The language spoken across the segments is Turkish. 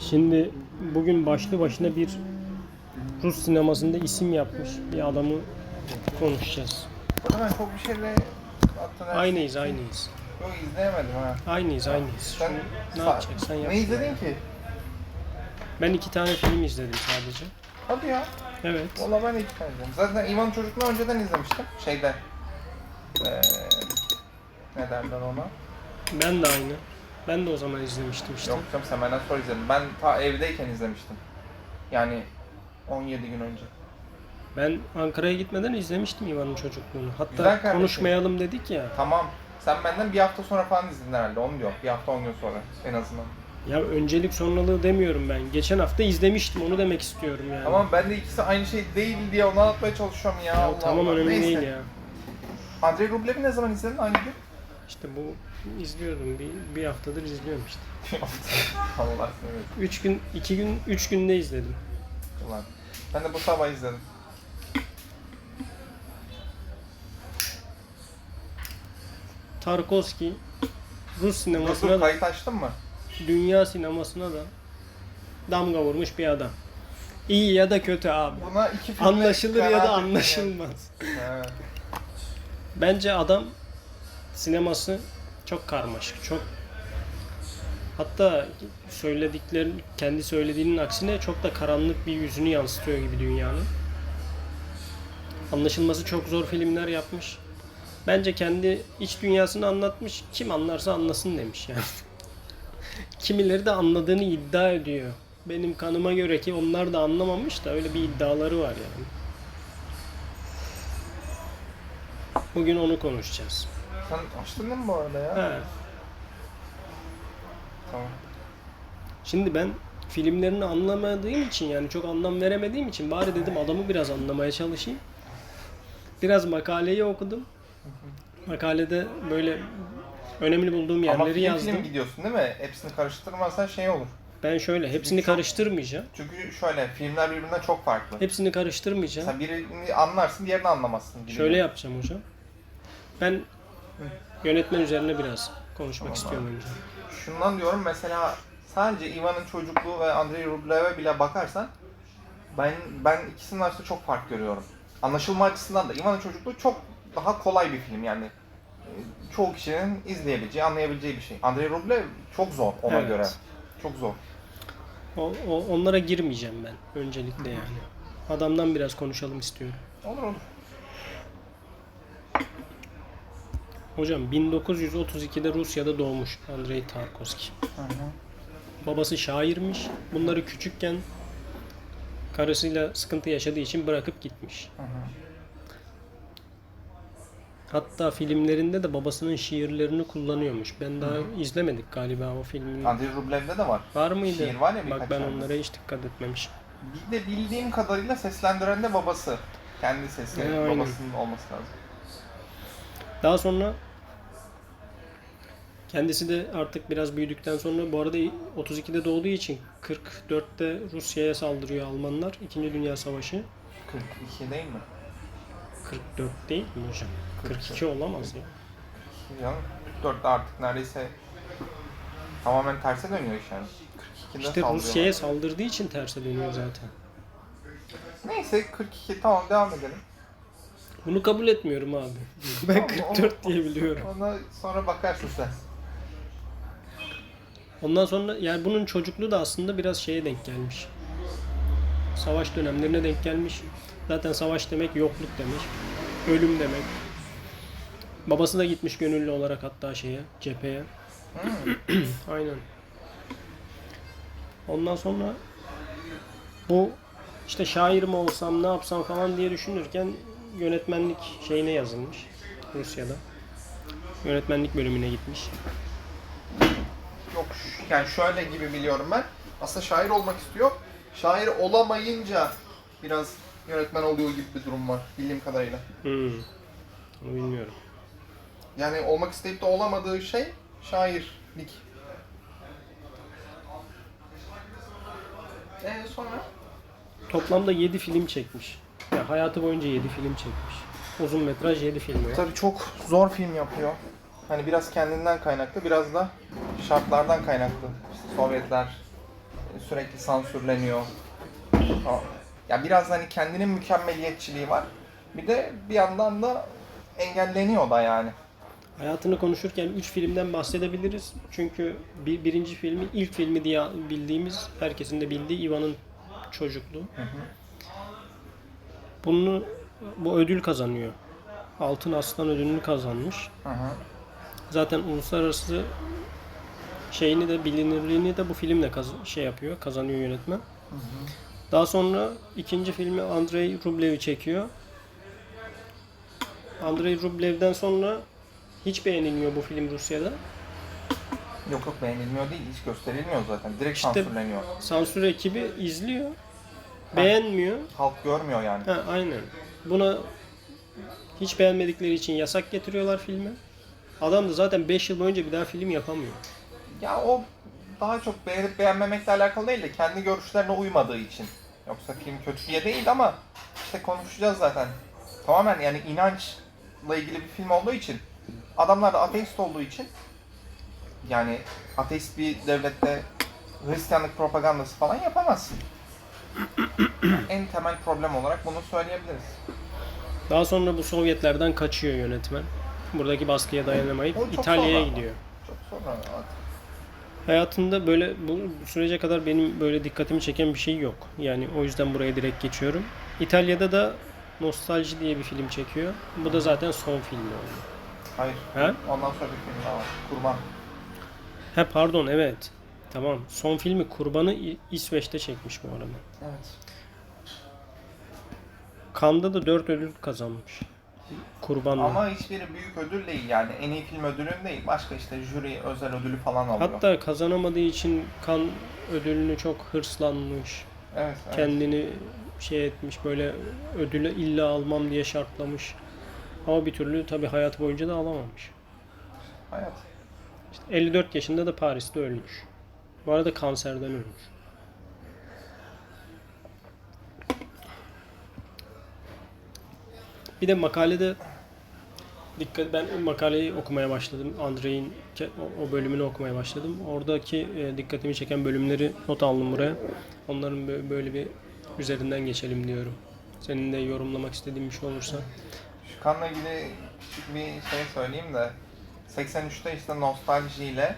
Şimdi bugün başlı başına bir Rus sinemasında isim yapmış bir adamı konuşacağız. Ama ben çok bir şeyle. Aynıyız, aynıyız. Yok izleyemedim ha. Aynıyız, aynıyız. Sen Şunu ne sa- yapacaksan yap. Ne izledin ki? Ben iki tane film izledim sadece. Hadi ya. Evet. Valla ben iki tane izledim. Zaten İvan Çocukluğu önceden izlemiştim. Şeyde. Eee... Ne derler ona? Ben de aynı. Ben de o zaman izlemiştim işte. Yok canım sen benden sonra izledin. Ben ta evdeyken izlemiştim. Yani 17 gün önce. Ben Ankara'ya gitmeden izlemiştim İvan'ın çocukluğunu. Hatta kardeşim. konuşmayalım dedik ya. Tamam. Sen benden bir hafta sonra falan izledin herhalde. Onu diyor. Bir hafta 10 gün sonra en azından. Ya öncelik sonralığı demiyorum ben. Geçen hafta izlemiştim onu demek istiyorum yani. Tamam ben de ikisi aynı şey değil diye onu anlatmaya çalışıyorum ya. Ya Allah tamam Allah. önemli Neyse. değil ya. Andrei Rublev'i ne zaman izledin? Hangi gün? İşte bu izliyordum. Bir, bir haftadır izliyorum işte. Allah seni. Üç gün, iki gün, üç günde izledim. Ulan. Ben de bu sabah izledim. Tarkovski Rus Dur sinemasına da, kayıt açtın mı? dünya sinemasına da damga vurmuş bir adam. İyi ya da kötü abi. Buna iki filmle Anlaşılır ya da verdim anlaşılmaz. He. Bence adam sineması çok karmaşık, çok hatta söylediklerin kendi söylediğinin aksine çok da karanlık bir yüzünü yansıtıyor gibi dünyanın. Anlaşılması çok zor filmler yapmış. Bence kendi iç dünyasını anlatmış. Kim anlarsa anlasın demiş yani. Kimileri de anladığını iddia ediyor. Benim kanıma göre ki onlar da anlamamış da öyle bir iddiaları var yani. Bugün onu konuşacağız. Sen açtın değil mi bu arada ya? He. Tamam. Şimdi ben filmlerini anlamadığım için yani çok anlam veremediğim için bari dedim adamı biraz anlamaya çalışayım. Biraz makaleyi okudum. Makalede böyle önemli bulduğum Ama yerleri film yazdım. film gidiyorsun değil mi? Hepsini karıştırmazsan şey olur. Ben şöyle hepsini çok- karıştırmayacağım. Çünkü şöyle filmler birbirinden çok farklı. Hepsini karıştırmayacağım. Sen birini anlarsın diğerini anlamazsın. gibi. Şöyle yapacağım hocam. Ben yönetmen üzerine biraz konuşmak Tamam istiyorum önce. Şundan diyorum mesela sadece Ivan'ın çocukluğu ve Andrei Rublev'e bile bakarsan ben ben ikisinin arasında çok fark görüyorum. Anlaşılma açısından da Ivan'ın çocukluğu çok daha kolay bir film yani. Ee, Çoğu kişinin izleyebileceği, anlayabileceği bir şey. Andrei Rublev çok zor ona Evet. göre. Çok zor. O, o- onlara girmeyeceğim ben öncelikle yani. Adamdan biraz konuşalım istiyorum. Olur olur. Hocam 1932'de Rusya'da doğmuş Andrei Tarkovski. Hı hı. Babası şairmiş. Bunları küçükken karısıyla sıkıntı yaşadığı için bırakıp gitmiş. Hı hı. Hatta filmlerinde de babasının şiirlerini kullanıyormuş. Ben daha izlemedik galiba o filmin. Andrei Rublev'de de var. Var mıydı? Şiir var ya Bak ben onlara hiç dikkat etmemişim. Bir de bildiğim kadarıyla seslendiren de babası. Kendi sesi, He, aynen. babasının olması lazım. Daha sonra kendisi de artık biraz büyüdükten sonra bu arada 32'de doğduğu için 44'te Rusya'ya saldırıyor Almanlar. İkinci Dünya Savaşı. 42 değil mi? 44 değil mi hocam? 42 olamaz ya. Ya 44'te artık neredeyse tamamen terse dönüyor iş yani. 42'de İşte. Rusya'ya saldırdığı için terse dönüyor zaten. Neyse 42 tamam devam edelim. Bunu kabul etmiyorum abi. Ben Tamam, 44 o- diye biliyorum. Ona sonra bakarsın sen. Ondan sonra yani bunun çocukluğu da aslında biraz şeye denk gelmiş. Savaş dönemlerine denk gelmiş. Zaten savaş demek yokluk demek. Ölüm demek. Babası da gitmiş gönüllü olarak hatta şeye, cepheye. Hmm. Aynen. Ondan sonra bu işte şair mi olsam ne yapsam falan diye düşünürken yönetmenlik şeyine yazılmış Rusya'da. Yönetmenlik bölümüne gitmiş. Yok yani şöyle gibi biliyorum ben. Aslında şair olmak istiyor. Şair olamayınca biraz yönetmen oluyor gibi bir durum var bildiğim kadarıyla. Hmm. Onu bilmiyorum. Yani olmak isteyip de olamadığı şey şairlik. Ee sonra? Toplamda 7 film çekmiş. Ya hayatı boyunca 7 film çekmiş. Uzun metraj 7 film. Tabii çok zor film yapıyor. Hani biraz kendinden kaynaklı, biraz da şartlardan kaynaklı. İşte Sovyetler sürekli sansürleniyor. Ya biraz hani kendinin mükemmeliyetçiliği var. Bir de bir yandan da engelleniyor da yani. Hayatını konuşurken 3 filmden bahsedebiliriz. Çünkü bir, birinci filmi ilk filmi diye bildiğimiz, herkesin de bildiği Ivan'ın çocukluğu. Bunu bu ödül kazanıyor. Altın Aslan ödülünü kazanmış. Hı hı. Zaten uluslararası şeyini de bilinirliğini de bu filmle kaz- şey yapıyor, kazanıyor yönetmen. Daha sonra ikinci filmi Andrei Rublev'i çekiyor. Andrei Rublev'den sonra hiç beğenilmiyor bu film Rusya'da. Yok yok beğenilmiyor değil, hiç gösterilmiyor zaten. Direkt İşte- sansürleniyor. Sansür ekibi izliyor, beğenmiyor. Halk görmüyor yani. Ha, aynen. Buna hiç beğenmedikleri için yasak getiriyorlar filme. Adam da zaten 5 yıl boyunca bir daha film yapamıyor. Ya o daha çok beğenip beğenmemekle alakalı değil de kendi görüşlerine uymadığı için. Yoksa film kötü diye değil ama işte konuşacağız zaten. Tamamen yani inançla ilgili bir film olduğu için adamlar da ateist olduğu için yani ateist bir devlette Hristiyanlık propagandası falan yapamazsın. en temel problem olarak bunu söyleyebiliriz. Daha sonra bu Sovyetlerden kaçıyor yönetmen. Buradaki baskıya dayanamayıp İtalya'ya gidiyor. Çok sonra artık. Hayatında böyle bu sürece kadar benim böyle dikkatimi çeken bir şey yok. Yani o yüzden buraya direkt geçiyorum. İtalya'da da Nostalji diye bir film çekiyor. Bu da zaten son filmi oldu. Hayır. He? Ondan sonra bir film daha var. Kurban. He pardon evet. Tamam. Son filmi Kurban'ı İ- İsveç'te çekmiş bu arada. Evet. Cannes'da da 4 ödül kazanmış. Kurban'la. Ama hiçbiri büyük ödül değil yani. En iyi film ödülü değil. Başka işte jüri özel ödülü falan alıyor. Hatta kazanamadığı için kan ödülünü çok hırslanmış. evet, evet. Kendini şey etmiş böyle ödülü illa almam diye şartlamış. Ama bir türlü tabi hayat boyunca da alamamış. Hayat. İşte 54 yaşında da Paris'te ölmüş. Bu arada kanserden ölmüş. Bir de makalede dikkat ben makaleyi okumaya başladım. Andrei'in o- bölümünü okumaya başladım. Oradaki e, dikkatimi çeken bölümleri not aldım buraya. Onların bö- böyle bir üzerinden geçelim diyorum. Senin de yorumlamak istediğin bir şey olursa. Şu kanla ilgili bir şey söyleyeyim de 83'te işte nostaljiyle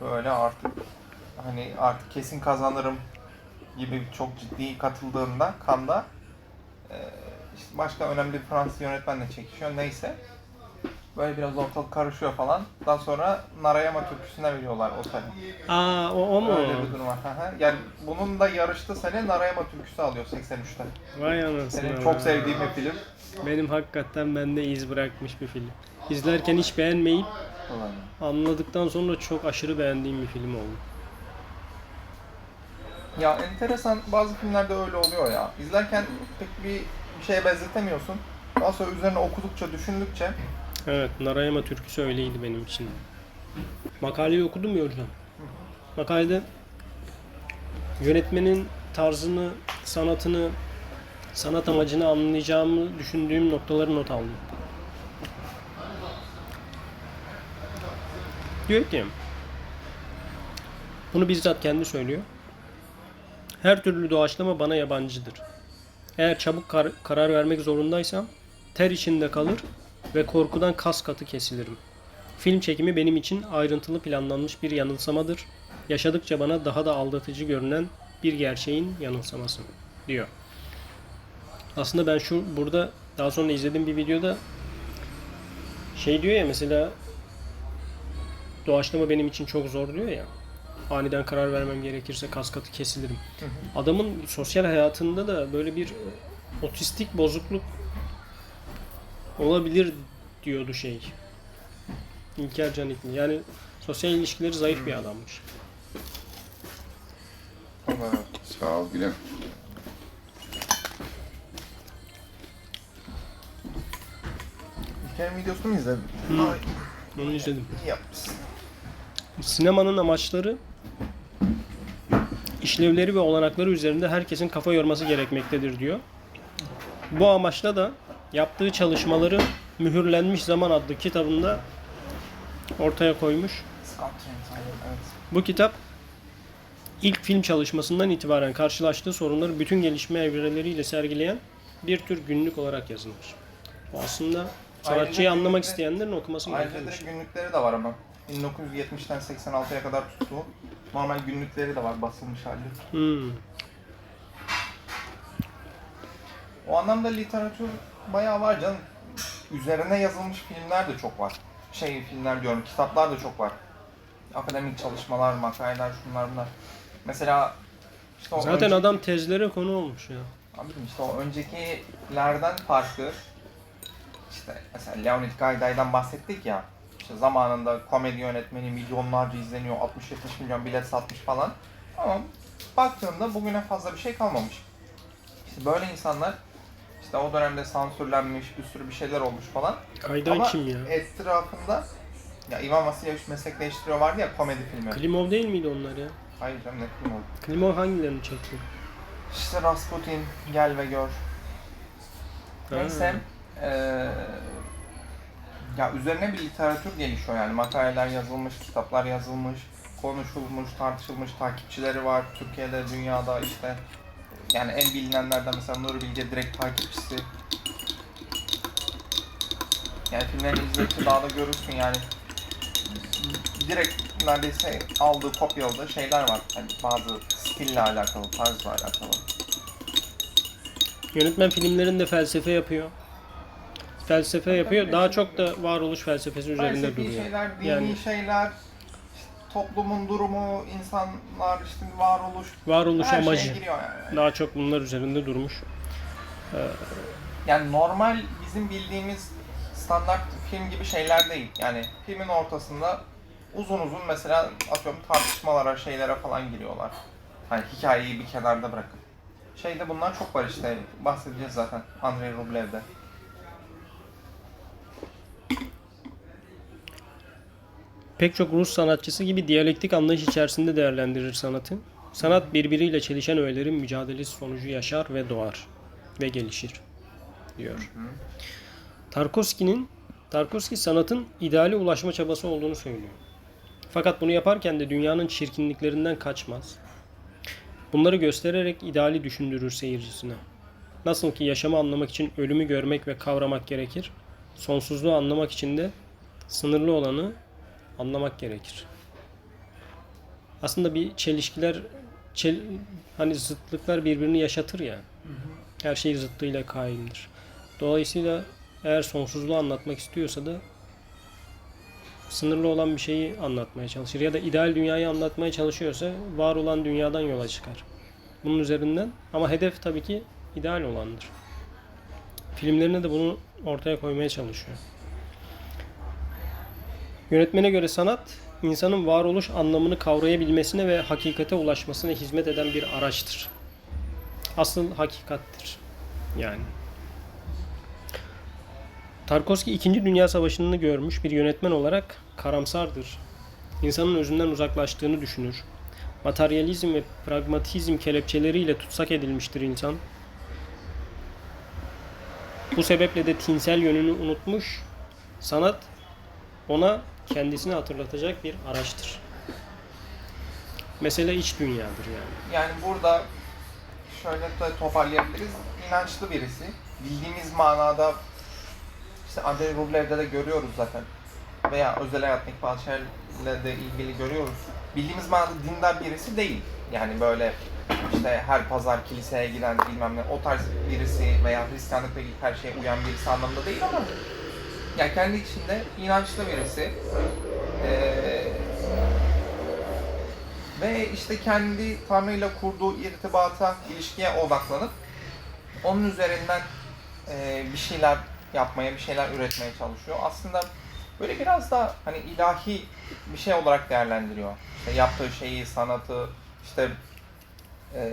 böyle artık hani artık kesin kazanırım gibi çok ciddi katıldığında Kanda işte başka önemli bir Fransız yönetmenle çekişiyor neyse. Böyle biraz ortalık karışıyor falan. Daha sonra Narayama türküsüne veriyorlar o sene. Aa o, o mu? Öyle bir durum var. Yani bunun da yarıştığı sene Narayama türküsü alıyor 83'te. Vay anasını. Senin çok vay. sevdiğin bir film. Benim hakikaten bende iz bırakmış bir film. İzlerken hiç beğenmeyip anladıktan sonra çok aşırı beğendiğim bir film oldu. Ya enteresan bazı filmlerde öyle oluyor ya. İzlerken pek bir şeye benzetemiyorsun. Daha sonra üzerine okudukça, düşündükçe Evet, Narayama türküsü öyleydi benim için. Makaleyi okudum ya hocam. Makalede yönetmenin tarzını, sanatını, sanat amacını anlayacağımı düşündüğüm noktaları not aldım. Diyor ki, bunu bizzat kendi söylüyor. Her türlü doğaçlama bana yabancıdır. Eğer çabuk kar- karar vermek zorundaysam ter içinde kalır ve korkudan kas katı kesilirim. Film çekimi benim için ayrıntılı planlanmış bir yanılsamadır. Yaşadıkça bana daha da aldatıcı görünen bir gerçeğin yanılsaması diyor. Aslında ben şu burada daha sonra izlediğim bir videoda şey diyor ya mesela doğaçlama benim için çok zor diyor ya. Aniden karar vermem gerekirse kas katı kesilirim. Adamın sosyal hayatında da böyle bir otistik bozukluk olabilir diyordu şey. İlker Canikli. Yani sosyal ilişkileri zayıf bir adammış. Sağ ol gülüm. İlker'in videosunu mu izledin? Ay, Onu izledim. iyi yapmışsın. Sinemanın amaçları işlevleri ve olanakları üzerinde herkesin kafa yorması gerekmektedir diyor. Bu amaçla da yaptığı çalışmaları Mühürlenmiş Zaman adlı kitabında ortaya koymuş. Bu kitap ilk film çalışmasından itibaren karşılaştığı sorunları bütün gelişme evreleriyle sergileyen bir tür günlük olarak yazılmış. Bu aslında sanatçıyı anlamak isteyenlerin okuması gereken Ayrıca şey. günlükleri de var ama. 1970'ten 86'ya kadar tuttuğu normal günlükleri de var basılmış hali. Hmm. O anlamda literatür bayağı var canım. Üzerine yazılmış filmler de çok var. Şey filmler diyorum, kitaplar da çok var. Akademik çalışmalar, makaleler, şunlar bunlar. Mesela işte Zaten önce- adam tezlere konu olmuş ya. Anladım işte o öncekilerden farklı. İşte mesela Leonid Gayday'dan bahsettik ya. İşte zamanında komedi yönetmeni milyonlarca izleniyor, 60-70 milyon bilet satmış falan. Ama baktığımda bugüne fazla bir şey kalmamış. İşte böyle insanlar işte o dönemde sansürlenmiş, bir sürü bir şeyler olmuş falan. Kaydan Ama kim ya? etrafında ya Ivan Vasilyevich meslek değiştiriyor vardı ya komedi filmi. Klimov değil miydi onlar ya? Hayır canım ne oldu? Klimov hangilerini çekti? İşte Rasputin, Gel ve Gör. Neyse. eee, ya üzerine bir literatür gelişiyor yani makaleler yazılmış, kitaplar yazılmış, konuşulmuş, tartışılmış, takipçileri var Türkiye'de, dünyada işte yani en bilinenlerden mesela Nuri Bilge direkt takipçisi. Yani filmlerini izledikçe daha da görürsün yani direkt neredeyse aldığı, kopyaladığı şeyler var. Hani bazı stille alakalı, tarzla alakalı. Yönetmen filmlerinde felsefe yapıyor. Felsefe yapıyor. Daha çok da varoluş felsefesi üzerinde Felsefi duruyor. şeyler, dini Yani şeyler, işte toplumun durumu, insanlar, işte varoluş, varoluş her amacı. şeye giriyor yani. Daha çok bunlar üzerinde durmuş. Yani normal bizim bildiğimiz standart film gibi şeyler değil. Yani filmin ortasında uzun uzun mesela atıyorum tartışmalara, şeylere falan giriyorlar. Hani hikayeyi bir kenarda bırakıp. Şeyde bunlar çok var işte. Bahsedeceğiz zaten Andrei Rublev'de. Pek çok Rus sanatçısı gibi diyalektik anlayış içerisinde değerlendirir sanatı. Sanat birbiriyle çelişen öğelerin mücadelesi sonucu yaşar ve doğar ve gelişir diyor. Tarkovski'nin Tarkovski sanatın ideale ulaşma çabası olduğunu söylüyor. Fakat bunu yaparken de dünyanın çirkinliklerinden kaçmaz. Bunları göstererek ideali düşündürür seyircisine. Nasıl ki yaşamı anlamak için ölümü görmek ve kavramak gerekir, sonsuzluğu anlamak için de sınırlı olanı anlamak gerekir. Aslında bir çelişkiler, çel- hani zıtlıklar birbirini yaşatır ya. Her şey zıttıyla kaimdir. Dolayısıyla eğer sonsuzluğu anlatmak istiyorsa da sınırlı olan bir şeyi anlatmaya çalışır. Ya da ideal dünyayı anlatmaya çalışıyorsa var olan dünyadan yola çıkar. Bunun üzerinden ama hedef tabii ki ideal olandır. Filmlerine de bunu ortaya koymaya çalışıyor. Yönetmene göre sanat, insanın varoluş anlamını kavrayabilmesine ve hakikate ulaşmasına hizmet eden bir araçtır. Asıl hakikattir. Yani. Tarkovski 2. Dünya Savaşı'nı görmüş bir yönetmen olarak karamsardır. İnsanın özünden uzaklaştığını düşünür. Materyalizm ve pragmatizm kelepçeleriyle tutsak edilmiştir insan. Bu sebeple de tinsel yönünü unutmuş. Sanat ona kendisini hatırlatacak bir araçtır. Mesele iç dünyadır yani. Yani burada şöyle de toparlayabiliriz. İnançlı birisi. Bildiğimiz manada işte Andrei Rublev'de de görüyoruz zaten. Veya özel hayatındaki bazı şeylerle de ilgili görüyoruz. Bildiğimiz manada dindar birisi değil. Yani böyle işte her pazar kiliseye giden bilmem ne o tarz birisi veya Hristiyanlıkla ilgili her şeye uyan birisi anlamında değil ama yani kendi içinde inançlı birisi. Ee, ve işte kendi Tanrı'yla kurduğu irtibata, ilişkiye odaklanıp onun üzerinden e, bir şeyler yapmaya, bir şeyler üretmeye çalışıyor. Aslında böyle biraz da hani ilahi bir şey olarak değerlendiriyor. İşte yaptığı şeyi, sanatı, işte e,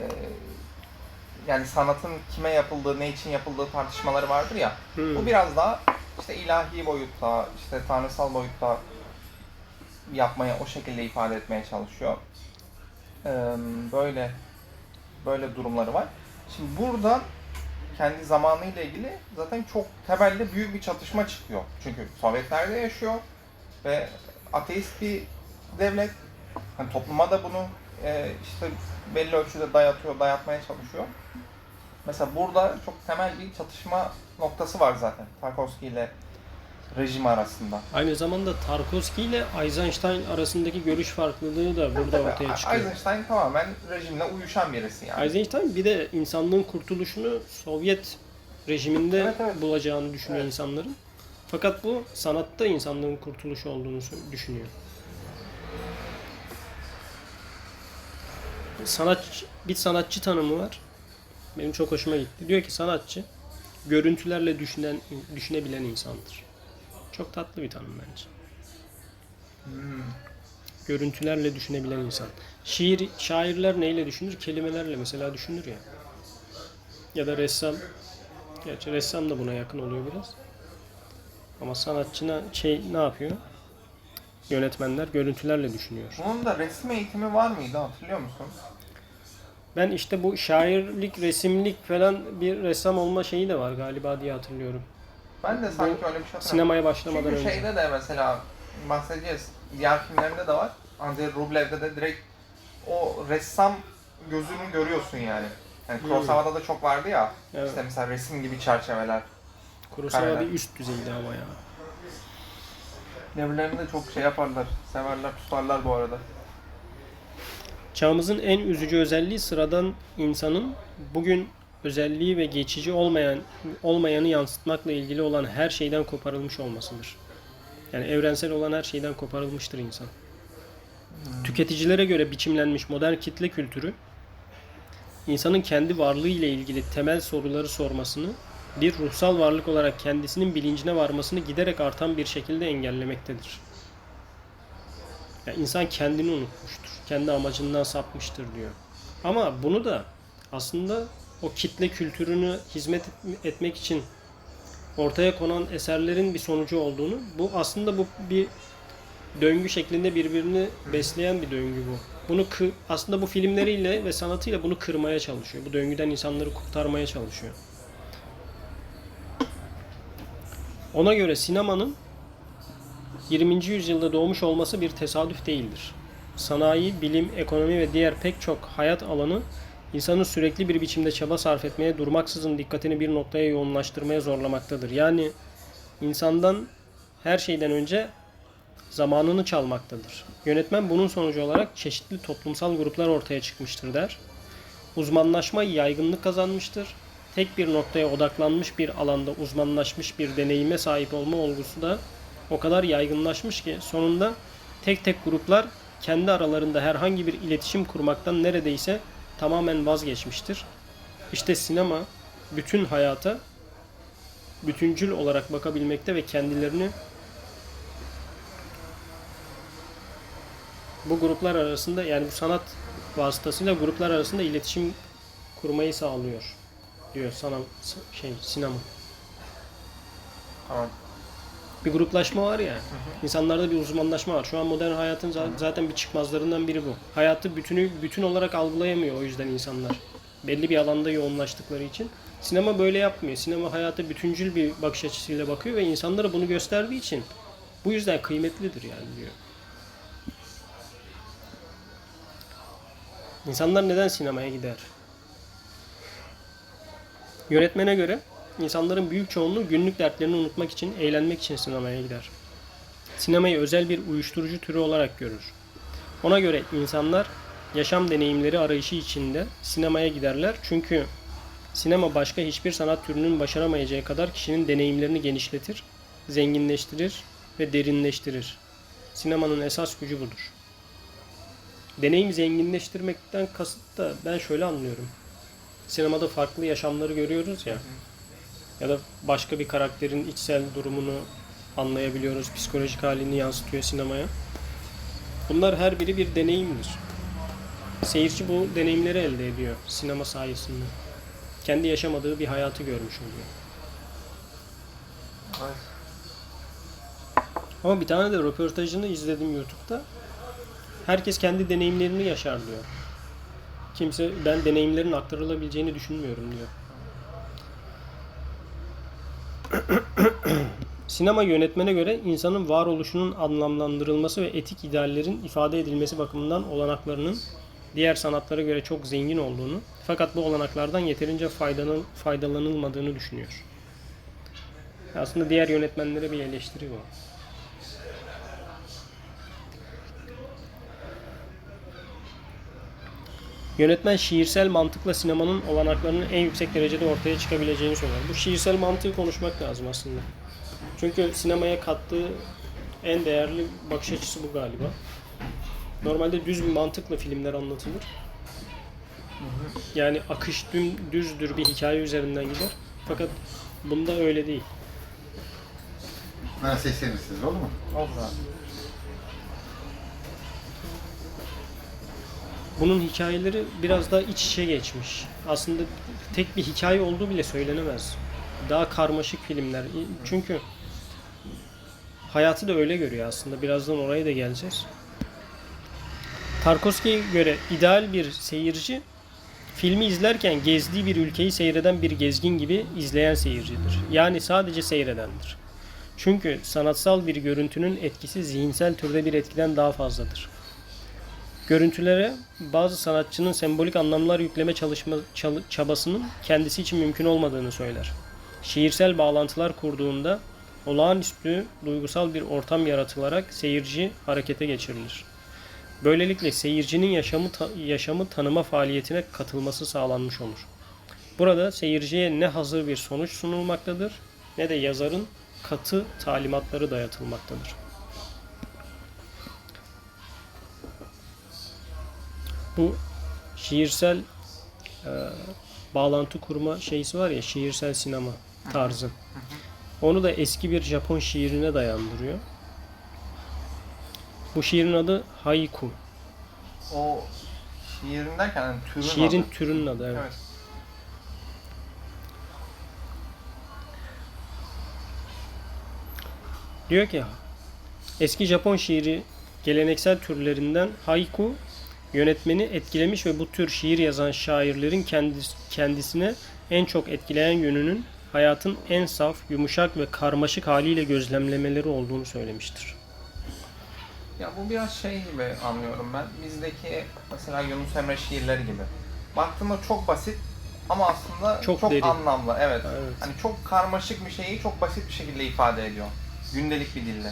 yani sanatın kime yapıldığı, ne için yapıldığı tartışmaları vardır ya. Hmm. Bu biraz daha işte ilahi boyutta, işte tanrısal boyutta yapmaya, o şekilde ifade etmeye çalışıyor. Böyle böyle durumları var. Şimdi buradan kendi zamanıyla ilgili zaten çok temelde büyük bir çatışma çıkıyor. Çünkü Sovyetlerde yaşıyor ve ateist bir devlet. Hani topluma da bunu işte belli ölçüde dayatıyor, dayatmaya çalışıyor. Mesela burada çok temel bir çatışma noktası var zaten Tarkovski ile rejim arasında. Aynı zamanda Tarkovski ile Eisenstein arasındaki görüş farklılığı da burada Tabii, ortaya çıkıyor. Eisenstein tamamen rejimle uyuşan birisi yani. Eisenstein bir de insanlığın kurtuluşunu Sovyet rejiminde Evet, evet. bulacağını düşünüyor Evet. insanların. Fakat bu sanatta insanlığın kurtuluşu olduğunu düşünüyor. Sanat bir sanatçı tanımı var. Benim çok hoşuma gitti. Diyor ki sanatçı görüntülerle düşünen düşünebilen insandır. Çok tatlı bir tanım bence. Hmm. Görüntülerle düşünebilen insan. Şiir, şairler neyle düşünür? Kelimelerle mesela düşünür ya. Ya da ressam. Gerçi ressam da buna yakın oluyor biraz. Ama sanatçına şey ne yapıyor? Yönetmenler görüntülerle düşünüyor. Bunun da resim eğitimi var mıydı hatırlıyor musun? Ben işte bu şairlik, resimlik falan bir ressam olma şeyi de var galiba diye hatırlıyorum. Ben de sanki öyle bir şey. Sinemaya başlamadan Çünkü önce. şeyde de mesela bahsedeceğiz. Diğer filmlerinde de var. Andrei Rublev'de de direkt o ressam gözünü görüyorsun yani. Yani Kurosawa'da da çok vardı ya. Evet. İşte mesela resim gibi çerçeveler. Kurosawa Kareler. bir üst düzeydi ama ya. Devlerini de çok şey yaparlar. Severler, tutarlar bu arada. Çağımızın en üzücü özelliği sıradan insanın bugün özelliği ve geçici olmayan olmayanı yansıtmakla ilgili olan her şeyden koparılmış olmasıdır. Yani evrensel olan her şeyden koparılmıştır insan. Tüketicilere göre biçimlenmiş modern kitle kültürü insanın kendi varlığı ile ilgili temel soruları sormasını, bir ruhsal varlık olarak kendisinin bilincine varmasını giderek artan bir şekilde engellemektedir. Ya insan kendini unutmuştur. Kendi amacından sapmıştır diyor. Ama bunu da aslında o kitle kültürünü hizmet et- etmek için ortaya konan eserlerin bir sonucu olduğunu, bu aslında bu bir döngü şeklinde birbirini besleyen bir döngü bu. Bunu kı- aslında bu filmleriyle ve sanatıyla bunu kırmaya çalışıyor. Bu döngüden insanları kurtarmaya çalışıyor. Ona göre sinemanın 20. yüzyılda doğmuş olması bir tesadüf değildir. Sanayi, bilim, ekonomi ve diğer pek çok hayat alanı insanın sürekli bir biçimde çaba sarf etmeye, durmaksızın dikkatini bir noktaya yoğunlaştırmaya zorlamaktadır. Yani insandan her şeyden önce zamanını çalmaktadır. Yönetmen bunun sonucu olarak çeşitli toplumsal gruplar ortaya çıkmıştır der. Uzmanlaşma yaygınlık kazanmıştır. Tek bir noktaya odaklanmış bir alanda uzmanlaşmış bir deneyime sahip olma olgusu da o kadar yaygınlaşmış ki sonunda tek tek gruplar kendi aralarında herhangi bir iletişim kurmaktan neredeyse tamamen vazgeçmiştir. İşte sinema bütün hayata bütüncül olarak bakabilmekte ve kendilerini bu gruplar arasında yani bu sanat vasıtasıyla gruplar arasında iletişim kurmayı sağlıyor diyor sana şey sinema. Tamam. Bir gruplaşma var ya. insanlarda bir uzmanlaşma var. Şu an modern hayatın za- zaten bir çıkmazlarından biri bu. Hayatı bütünü bütün olarak algılayamıyor o yüzden insanlar. Belli bir alanda yoğunlaştıkları için. Sinema böyle yapmıyor. Sinema hayata bütüncül bir bakış açısıyla bakıyor ve insanlara bunu gösterdiği için bu yüzden kıymetlidir yani diyor. İnsanlar neden sinemaya gider? Yönetmene göre insanların büyük çoğunluğu günlük dertlerini unutmak için, eğlenmek için sinemaya gider. Sinemayı özel bir uyuşturucu türü olarak görür. Ona göre insanlar yaşam deneyimleri arayışı içinde sinemaya giderler. Çünkü sinema başka hiçbir sanat türünün başaramayacağı kadar kişinin deneyimlerini genişletir, zenginleştirir ve derinleştirir. Sinemanın esas gücü budur. Deneyim zenginleştirmekten kasıt da ben şöyle anlıyorum. Sinemada farklı yaşamları görüyoruz ya. Ya da başka bir karakterin içsel durumunu anlayabiliyoruz. Psikolojik halini yansıtıyor sinemaya. Bunlar her biri bir deneyimdir. Seyirci bu deneyimleri elde ediyor sinema sayesinde. Kendi yaşamadığı bir hayatı görmüş oluyor. Ama bir tane de röportajını izledim YouTube'da. Herkes kendi deneyimlerini yaşar diyor. Kimse ben deneyimlerin aktarılabileceğini düşünmüyorum diyor. Sinema yönetmene göre insanın varoluşunun anlamlandırılması ve etik ideallerin ifade edilmesi bakımından olanaklarının diğer sanatlara göre çok zengin olduğunu fakat bu olanaklardan yeterince faydalan, faydalanılmadığını düşünüyor. Aslında diğer yönetmenlere bir eleştiri bu. Yönetmen şiirsel mantıkla sinemanın olanaklarının en yüksek derecede ortaya çıkabileceğini söyler. Bu şiirsel mantığı konuşmak lazım aslında. Çünkü sinemaya kattığı en değerli bakış açısı bu galiba. Normalde düz bir mantıkla filmler anlatılır. Yani akış düm, düzdür bir hikaye üzerinden gider. Fakat bunda öyle değil. Bana seslenir misiniz olur mu? Olur abi. Bunun hikayeleri biraz daha iç içe geçmiş. Aslında tek bir hikaye olduğu bile söylenemez. Daha karmaşık filmler. Çünkü hayatı da öyle görüyor aslında. Birazdan oraya da geleceğiz. Tarkovski'ye göre ideal bir seyirci filmi izlerken gezdiği bir ülkeyi seyreden bir gezgin gibi izleyen seyircidir. Yani sadece seyredendir. Çünkü sanatsal bir görüntünün etkisi zihinsel türde bir etkiden daha fazladır. Görüntülere bazı sanatçının sembolik anlamlar yükleme çalışma çal- çabasının kendisi için mümkün olmadığını söyler. Şiirsel bağlantılar kurduğunda olağanüstü duygusal bir ortam yaratılarak seyirci harekete geçirilir. Böylelikle seyircinin yaşamı ta- yaşamı tanıma faaliyetine katılması sağlanmış olur. Burada seyirciye ne hazır bir sonuç sunulmaktadır ne de yazarın katı talimatları dayatılmaktadır. Bu şiirsel e, bağlantı kurma şeysi var ya şiirsel sinema tarzı. Onu da eski bir Japon şiirine dayandırıyor. Bu şiirin adı haiku. O şiirin derken hani türün Şiirin adı. türünün adı evet. Evet. Diyor ki eski Japon şiiri geleneksel türlerinden haiku yönetmeni etkilemiş ve bu tür şiir yazan şairlerin kendis- kendisine en çok etkileyen yönünün hayatın en saf, yumuşak ve karmaşık haliyle gözlemlemeleri olduğunu söylemiştir. Ya bu biraz şey gibi anlıyorum ben. Bizdeki mesela Yunus Emre şiirleri gibi. Baktığında çok basit ama aslında Çok çok, derin. anlamlı. Evet. Evet. Hani çok karmaşık bir şeyi çok basit bir şekilde ifade ediyor. Gündelik bir dille.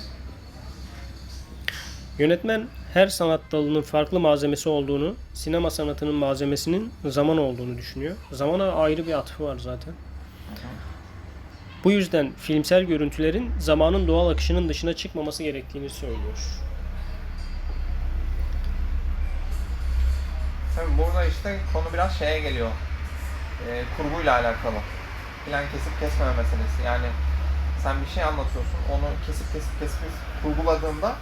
Yönetmen her sanat dalının farklı malzemesi olduğunu, sinema sanatının malzemesinin zaman olduğunu düşünüyor. Zamana ayrı bir atfı var zaten. Bu yüzden filmsel görüntülerin zamanın doğal akışının dışına çıkmaması gerektiğini söylüyor. Tabii burada işte konu biraz şeye geliyor. Ee, kurguyla alakalı. Plan kesip kesmeme meselesi. Yani sen bir şey anlatıyorsun, onu kesip kesip kesip kurguladığında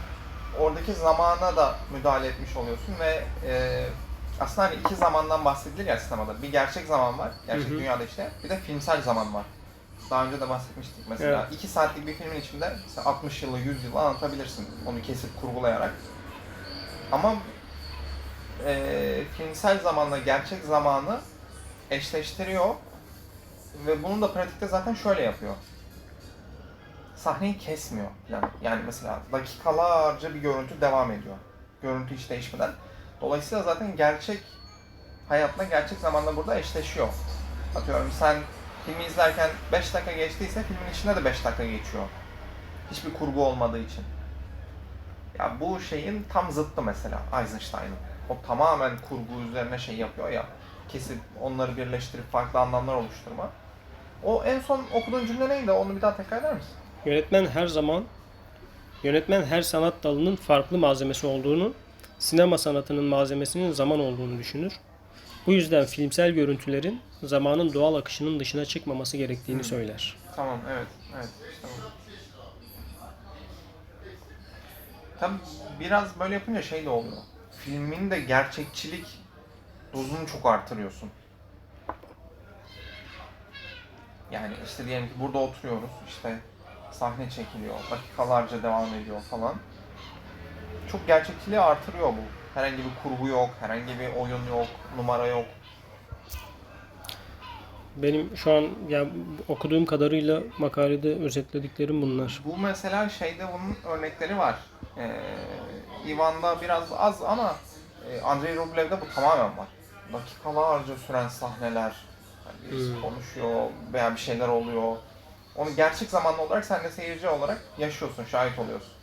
oradaki zamana da müdahale etmiş oluyorsun ve e, aslında hani iki zamandan bahsedilir ya sinemada. Bir gerçek zaman var, gerçek Hı hı. dünyada işte. Bir de filmsel zaman var. Daha önce de bahsetmiştik mesela. Evet. iki saatlik bir filmin içinde mesela 60 yılı, 100 yılı anlatabilirsin onu kesip kurgulayarak. Ama e, filmsel zamanla gerçek zamanı eşleştiriyor ve bunu da pratikte zaten şöyle yapıyor. Sahneyi kesmiyor yani. Yani mesela dakikalarca bir görüntü devam ediyor. Görüntü hiç değişmeden. Dolayısıyla zaten gerçek hayatla gerçek zamanla burada eşleşiyor. Atıyorum sen filmi izlerken 5 dakika geçtiyse filmin içinde de 5 dakika geçiyor. Hiçbir kurgu olmadığı için. Ya bu şeyin tam zıttı mesela Eisenstein'ın. O tamamen kurgu üzerine şey yapıyor ya. Kesip onları birleştirip farklı anlamlar oluşturma. O en son okuduğun cümle neydi? Onu bir daha tekrar eder misin? Yönetmen her zaman yönetmen her sanat dalının farklı malzemesi olduğunu, sinema sanatının malzemesinin zaman olduğunu düşünür. Bu yüzden filmsel görüntülerin zamanın doğal akışının dışına çıkmaması gerektiğini söyler. Tamam, evet, evet. Tabii biraz böyle yapınca şey de oluyor. Filmin de gerçekçilik dozunu çok artırıyorsun. Yani işte diyelim ki burada oturuyoruz, işte sahne çekiliyor, dakikalarca devam ediyor falan. Çok gerçekçiliği artırıyor bu. Herhangi bir kurgu yok, herhangi bir oyun yok, numara yok. Benim şu an ya okuduğum kadarıyla makalede özetlediklerim bunlar. Bu mesela şeyde bunun örnekleri var. Ee, Ivan'da biraz az ama E, Andrei Rublev'de bu tamamen var. Dakikalarca süren sahneler, hani birisi Hmm. konuşuyor veya bir şeyler oluyor. Onu gerçek zamanlı olarak sen de seyirci olarak yaşıyorsun, şahit oluyorsun.